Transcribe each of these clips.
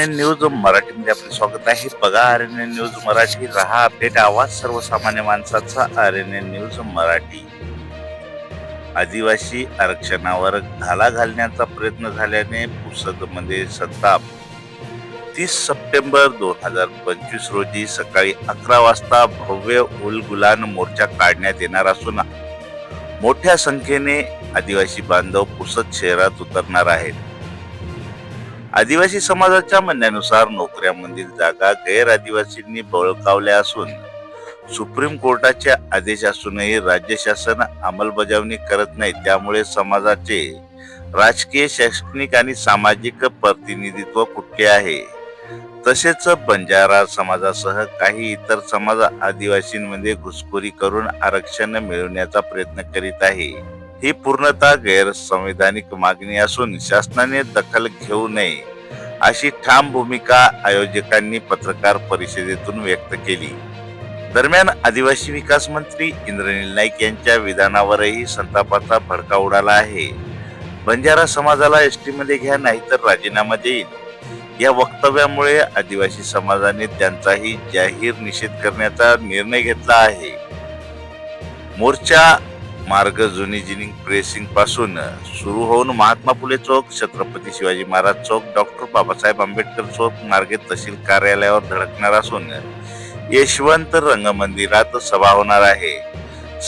N news मराठीमध्ये आपले स्वागत आहे. बघा R N N news Marathi रहा अपडेट आवाज सर्वसामान्य माणसाचा R N N news Marathi. आदिवासी आरक्षणावर घाला घालण्याचा प्रयत्न झाल्याने पुसदमध्ये संताप तीस सप्टेंबर दोन हजार पंचवीस रोजी सकाळी अकरा वाजता भव्य उलगुलान मोर्चा काढण्यात येणार असून मोठ्या संख्येने आदिवासी बांधव पुसद शहरात उतरणार आहेत. आदिवासी समाजाच्या म्हणण्यानुसार नोकऱ्यांमधील जागा गैर आदिवासींनी बळकावल्या असून सुप्रीम कोर्टाचे आदेश असूनही राज्य शासन अंमलबजावणी करत नाही. त्यामुळे समाजाचे राजकीय शैक्षणिक आणि सामाजिक प्रतिनिधित्व कुठले आहे? तसेच बंजारा समाजासह काही इतर समाज आदिवासींमध्ये घुसखोरी करून आरक्षण मिळवण्याचा प्रयत्न करीत आहे. ही पूर्णतः गैरसंवैधानिक मागणी असून शासनाने दखल घेऊ नये अशी ठाम भूमिका आयोजकांनी पत्रकार परिषदेतून व्यक्त केली. दरम्यान आदिवासी विकास मंत्री इंद्रनील नाईक यांच्या विधानावरही संतापाचा भडका उडाला आहे. बंजारा समाजाला एसमध्ये घ्या नाहीतर राजीनामा देईल. या वक्तव्यामुळे आदिवासी समाजाने त्यांचाही जाहीर निषेध करण्याचा निर्णय घेतला आहे. मोर्चा मार्ग जुनी जिनिंग प्रेसिंगपासून सुरू होऊन महात्मा फुले चौक छत्रपती शिवाजी महाराज चौक डॉक्टर बाबासाहेब आंबेडकर चौक मार्गे तहसील कार्यालयावर धडकणार असून यशवंत रंगमंदिरात सभा होणार आहे.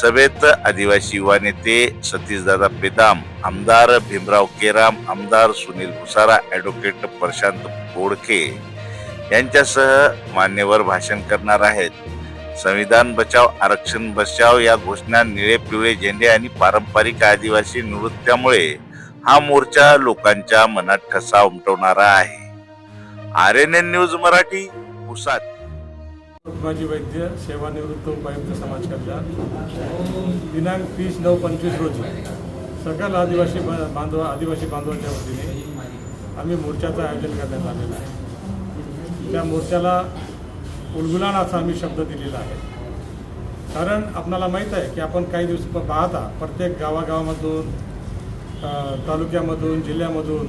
सभेत आदिवासी युवा नेते सतीशदादा पेदाम आमदार भीमराव केराम आमदार सुनील भुसारा ऍडव्होकेट प्रशांत बोडके यांच्यासह मान्यवर भाषण करणार आहेत. संविधान बचाव आरक्षण बचाव या घोषणा निळे पिवळे झेंडे आणि पारंपरिक आदिवासी नृत्यामुळे हा मोर्चा लोकांच्या मनात ठसा उमटवणारा आहे. R N N news Marathi उसाद माझी वैद्य सेवानिवृत्त उपायुक्त समाज कल्याण. दिनांक तीस नऊ पंचवीस रोजी सकल आदिवासी बांधव आदिवासी बांधवांच्या वतीने आम्ही मोर्चाचं आयोजन करण्यात आलेलं आहे. त्या मोर्चाला उलगुलान असा आम्ही शब्द दिलेला आहे. कारण आपणाला माहीत आहे की आपण काही दिवस पाहता प्रत्येक गावागावामधून तालुक्यामधून जिल्ह्यामधून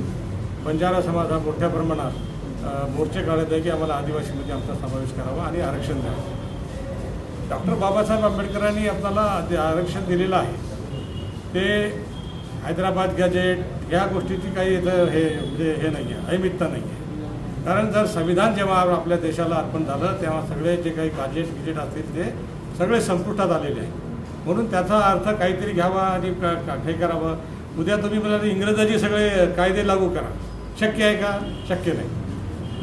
बंजारा समाज हा मोठ्या प्रमाणात मोर्चे काढत आहे की आम्हाला आदिवासीमध्ये आमचा समावेश करावा आणि आरक्षण द्यावं. डॉक्टर बाबासाहेब आंबेडकरांनी आपल्याला जे आरक्षण दिलेलं आहे ते हैदराबाद गॅजेट या गोष्टीची काही इथं हे म्हणजे हे नाही आहे अमितता नाही आहे कारण जर संविधान जेव्हा आपल्या देशाला अर्पण झालं तेव्हा सगळे जे काही गाजेट गिजेट असतील ते सगळे संपुष्टात आलेले आहे म्हणून त्याचा अर्थ काहीतरी घ्यावा आणि हे करावं. उद्या तुम्ही म्हणाले इंग्रजाचे सगळे कायदे लागू करा. शक्य आहे का? शक्य नाही.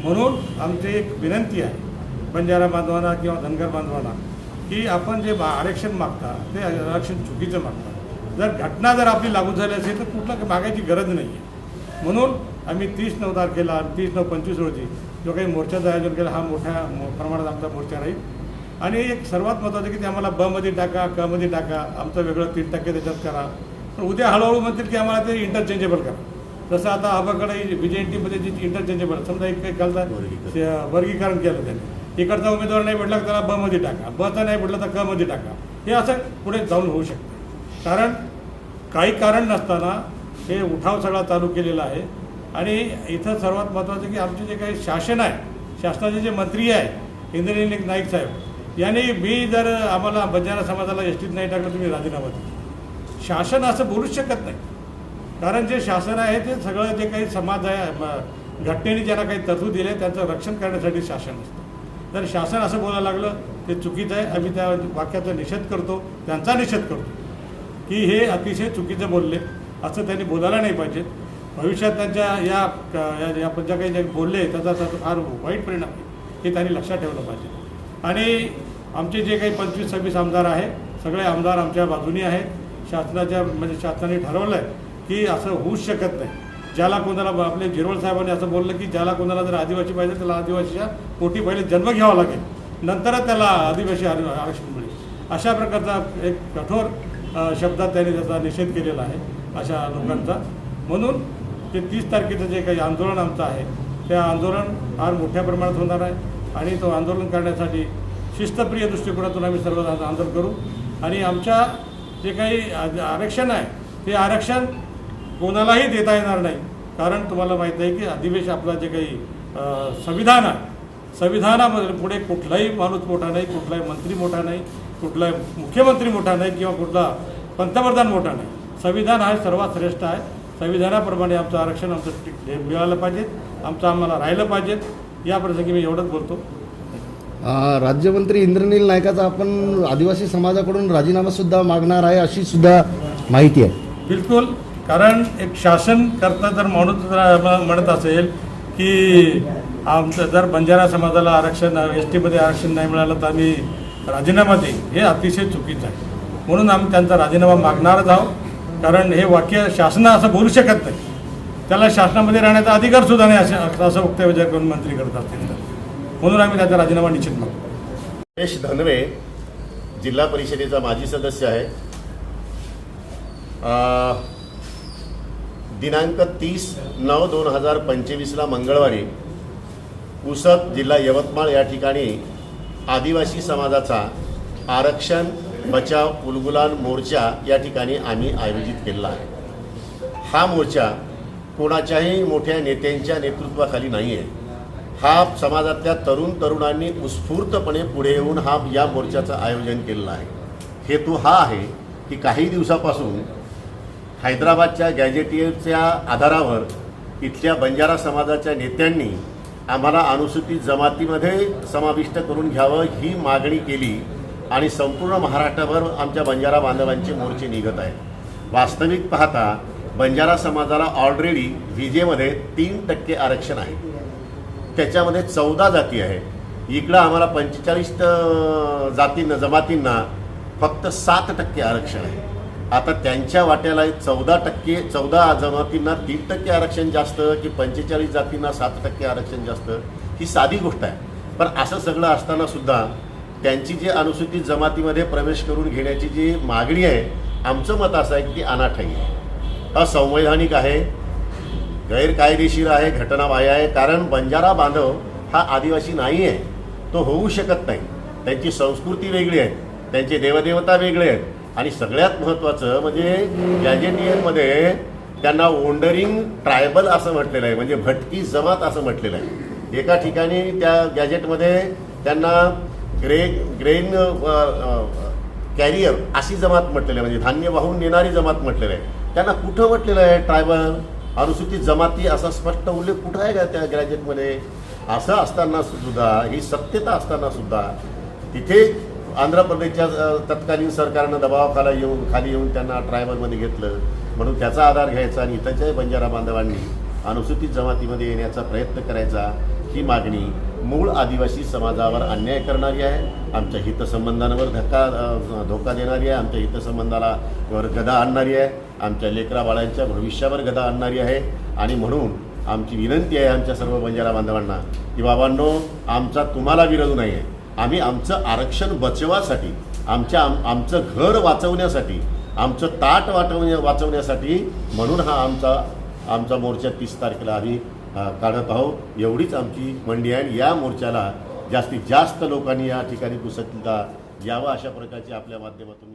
म्हणून आमची एक विनंती आहे बंजारा बांधवांना किंवा धनगर बांधवांना की आपण जे बा- आरक्षण मागता ते आरक्षण चुकीचं मागता. जर घटना जर आपली लागू झाली असेल तर कुठलं मागायची गरज नाही आहे म्हणून आम्ही तीस नऊ तारखेला तीस नऊ पंचवीस रोजी जो काही मोर्चाचं आयोजन केलं हा मोठ्या प्रमाणात आमचा मोर्चा राहील. आणि एक सर्वात महत्त्वाचं की ते आम्हाला बमध्ये टाका क मध्ये टाका आमचं वेगळं तीन टक्के त्याच्यात करा. पण उद्या हळूहळू म्हणतील की आम्हाला ते इंटरचेंजेबल करा. जसं आता आबाकडे बी जे इंटरचेंजेबल समजा एक काही ते वर्गीकरण. केलं त्यांनी. इकडचा उमेदवार नाही भेटला त्याला ब मध्ये टाका. बचा नाही भेटला तर क मध्ये टाका. हे असं पुढे जाऊन होऊ शकतं. कारण काही कारण नसताना हे उठाव सगळा चालू केलेला आहे. आणि इथं सर्वात महत्त्वाचं की आमचे जे काही शासन आहे शासनाचे जे मंत्री आहे इंद्रनील नाईक साहेब यांनी मी जर आम्हाला बंजारा समाजाला एस टीत नाही टाकलं तुम्ही राजीनामा दिला. शासन असं बोलूच शकत नाही. कारण जे शासन आहे ते सगळं जे काही समाज आहे घटनेने ज्यांना काही तरतूद दिले त्यांचं रक्षण करण्यासाठी शासन असतं. तर शासन असं बोलायला लागलं ते चुकीचं आहे. आम्ही त्या वाक्याचा निषेध करतो त्यांचा निषेध करतो. की हे अतिशय चुकीचं बोलले असं त्यांनी बोलायला नाही पाहिजे. भविष्यात त्यांच्या या या- या ज्या काही जे बोलले त्याचा त्याचा फार वाईट परिणाम हे त्यांनी लक्षात ठेवलं पाहिजे. आणि आमचे जे काही पंचवीस सव्वीस आमदार आहे सगळे आमदार आमच्या बाजूनी आहेत. शासनाच्या म्हणजे शासनाने ठरवलं आहे की असं होऊच शकत नाही. ज्याला कोणाला आपले जिरवळ साहेबांनी असं बोललं की ज्याला कोणाला जर आदिवासी पाहिजे त्याला आदिवासीच्या पोटी पहिले जन्म घ्यावा लागेल. नंतरच त्याला आदिवासी आर- आरक्षण मिळेल. अशा प्रकारचा एक कठोर शब्दात त्यांनी त्याचा निषेध केलेला आहे अशा लोकांचा. म्हणून ते तीस तारखेचं जे काही आंदोलन आमचं आहे ते आंदोलन फार मोठ्या प्रमाणात होणार आहे आणि तो आंदोलन करण्यासाठी शिस्तप्रिय दृष्टिकोनातून आम्ही सर्व आंदोलन करू. आणि आमच्या जे काही आरक्षण आहे ते आरक्षण कोणालाही देता येणार नाही. कारण तुम्हाला माहीत आहे की अधिवेशन आपला जे काही संविधान आहे संविधानामध्ये पुढे कुठलाही माणूस मोठा नाही कुठलाही मंत्री मोठा नाही कुठलाही मुख्यमंत्री मोठा नाही किंवा कुठला पंतप्रधान मोठा नाही. संविधान हा सर्वात श्रेष्ठ आहे. संविधानाप्रमाणे आमचं आरक्षण आमचं हे मिळालं पाहिजे आमचं आम्हाला राहिलं पाहिजे या प्रसंगी मी एवढंच बोलतो. राज्यमंत्री इंद्रनील नायकाचा आपण आदिवासी समाजाकडून राजीनामा सुद्धा मागणार आहे अशी सुद्धा माहिती आहे. बिलकुल. कारण एक शासन करता जर माणूस म्हणत असेल की आमचं जर बंजारा समाजाला आरक्षण एस टीमध्ये आरक्षण नाही मिळालं तर आम्ही राजीनामा देईन. हे अतिशय चुकीचं आहे. म्हणून आम्ही त्यांचा राजीनामा मागणारच आहोत. कारण हे वाक्य शासना असं बोलू शकत नाही. त्याला शासनामध्ये राहण्याचा अधिकार सुद्धा नाही असं असं वक्तव्य जर मंत्री करत असतील म्हणून आम्ही त्याचा राजीनामा निश्चित मागतो. रमेश धनवे जिल्हा परिषदेचा माजी सदस्य आहे. दिनांक तीस नऊ दोन हजार पंचवीसला मंगळवारी पुसद जिल्हा यवतमाळ या ठिकाणी आदिवासी समाजाचा आरक्षण बचाव पुलगुलान मोर्चा या ठिकाणी आम्ही आयोजित केलेला आहे. हा मोर्चा कोणाच्याही मोठ्या नेत्यांच्या नेतृत्वाखाली नाही आहे हा समाजातल्या तरुण तरुणांनी उत्स्फूर्तपणे पुढे येऊन हा या मोर्चाचं आयोजन केलेलं आहे. हेतू हा आहे की काही दिवसापासून हैदराबादच्या गॅजेटियरच्या आधारावर इथल्या बंजारा समाजाच्या नेत्यांनी आम्हाला अनुसूचित जमातीमध्ये समाविष्ट करून घ्यावं ही मागणी केली आणि संपूर्ण महाराष्ट्रभर आमच्या बंजारा बांधवांचे मोर्चे निघत आहेत. वास्तविक पाहता बंजारा समाजाला ऑलरेडी विजेमध्ये तीन टक्के आरक्षण आहे. त्याच्यामध्ये चौदा जाती आहे इकडं आम्हाला पंचेचाळीस जातींना जमातींना फक्त सात टक्के आरक्षण आहे. आता त्यांच्या वाट्याला चौदा टक्के चौदा जमातींना तीन टक्के आरक्षण जास्त की पंचेचाळीस जातींना सात टक्के आरक्षण जास्त ही साधी गोष्ट आहे. पण असं सगळं असताना सुद्धा त्यांची जी अनुसूचित जमातीमध्ये प्रवेश करून घेण्याची जी मागणी आहे आमचं मत असं आहे की ती अनाठाई आहे. असंवैधानिक आहे गैरकायदेशीर आहे घटनाबाह्य आहे कारण बंजारा बांधव हा आदिवासी नाही आहे तो होऊ शकत नाही. त्यांची संस्कृती वेगळी आहे त्यांचे देवदेवता वेगळे आहेत आणि सगळ्यात महत्त्वाचं म्हणजे गॅजेटियनमध्ये त्यांना ओंडरिंग ट्रायबल असं म्हटलेलं आहे म्हणजे भटकी जमात असं म्हटलेलं आहे. एका ठिकाणी त्या गॅजेटमध्ये त्यांना ग्रे ग्रेन कॅरियर अशी जमात म्हटलेली आहे. म्हणजे धान्य वाहून नेणारी जमात म्हटलेलं आहे. त्यांना कुठं म्हटलेलं आहे ट्रायबल? अनुसूचित जमाती असा स्पष्ट उल्लेख कुठं आहे का त्या ग्रॅज्युएटमध्ये? असं असताना सुद्धा ही सत्यता असताना सुद्धा तिथे आंध्र प्रदेशच्या तत्कालीन सरकारनं दबावाखाला येऊन खाली येऊन त्यांना ट्रायबलमध्ये घेतलं. म्हणून त्याचा आधार घ्यायचा आणि इथंच्या बंजारा बांधवांनी अनुसूचित जमातीमध्ये येण्याचा प्रयत्न करायचा ही मागणी मूळ आदिवासी समाजावर अन्याय करणारी आहे आमच्या हितसंबंधांवर धक्का धोका देणारी आहे आमच्या हितसंबंधाला वर गदा आणणारी आहे आमच्या लेकरा बाळांच्या भविष्यावर गदा आणणारी आहे. आणि म्हणून आमची विनंती आहे आमच्या सर्व बंजारा बांधवांना की बाबांनो आमचा तुम्हाला विरोध नाही आहे आम्ही आमचं आरक्षण बचवासाठी आमच्या आम आमचं घर वाचवण्यासाठी आमचं ताट वाटवण्या वाचवण्यासाठी म्हणून हा आमचा आमचा मोर्चा तीस तारखेला आम्ही काढत आहोत. एवढीच आमची मंडी आहे आणि या मोर्चाला जास्तीत जास्त लोकांनी या ठिकाणी पुसतला यावं अशा प्रकारची आपल्या माध्यमातून